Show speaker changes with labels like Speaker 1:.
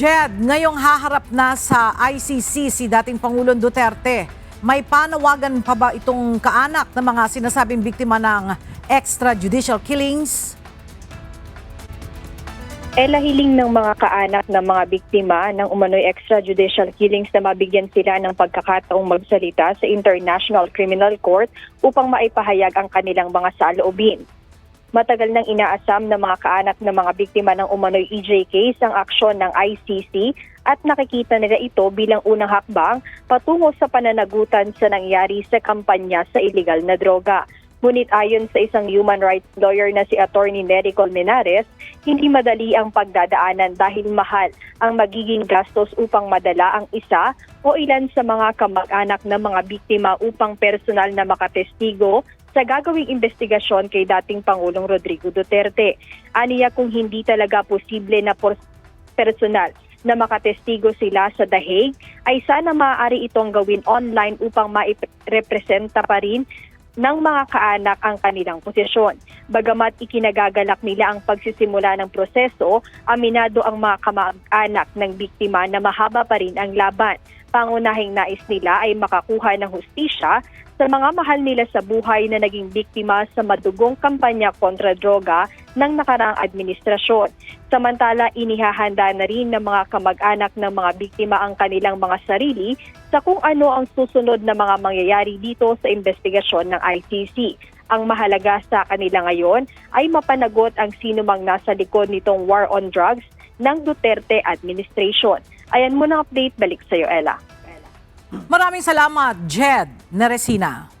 Speaker 1: Jed, ngayong haharap na sa ICC si dating Pangulong Duterte. May panawagan pa ba itong kaanak ng mga sinasabing biktima ng extrajudicial killings?
Speaker 2: Ela hiling ng mga kaanak ng mga biktima ng umano'y extrajudicial killings na mabigyan sila ng pagkakataong magsalita sa International Criminal Court upang maipahayag ang kanilang mga saloobin. Matagal nang inaasam ng mga kaanak ng mga biktima ng umano'y EJ case ang aksyon ng ICC at nakikita nila ito bilang unang hakbang patungo sa pananagutan sa nangyari sa kampanya sa illegal na droga. Ngunit ayon sa isang human rights lawyer na si Attorney Nery Colmenares, hindi madali ang pagdadaanan dahil mahal ang magiging gastos upang madala ang isa o ilan sa mga kamag-anak ng mga biktima upang personal na makatestigo sa gagawing investigasyon kay dating Pangulong Rodrigo Duterte. Aniya kung hindi talaga posible na personal na makatestigo sila sa The Hague, ay sana maaari itong gawin online upang mairepresenta pa rin ng mga kaanak ang kanilang posisyon. Bagamat ikinagagalak nila ang pagsisimula ng proseso, aminado ang mga kamag-anak ng biktima na mahaba pa rin ang laban. Pangunahing nais nila ay makakuha ng hustisya sa mga mahal nila sa buhay na naging biktima sa madugong kampanya kontra droga ng nakaraang administrasyon. Samantala, inihahanda na rin ng mga kamag-anak ng mga biktima ang kanilang mga sarili sa kung ano ang susunod na mga mangyayari dito sa investigasyon ng ICC. Ang mahalaga sa kanila ngayon ay mapanagot ang sinumang nasa likod nitong war on drugs ng Duterte administration. Ayan muna update. Balik sa iyo, Ella.
Speaker 1: Maraming salamat, Jed Neresina.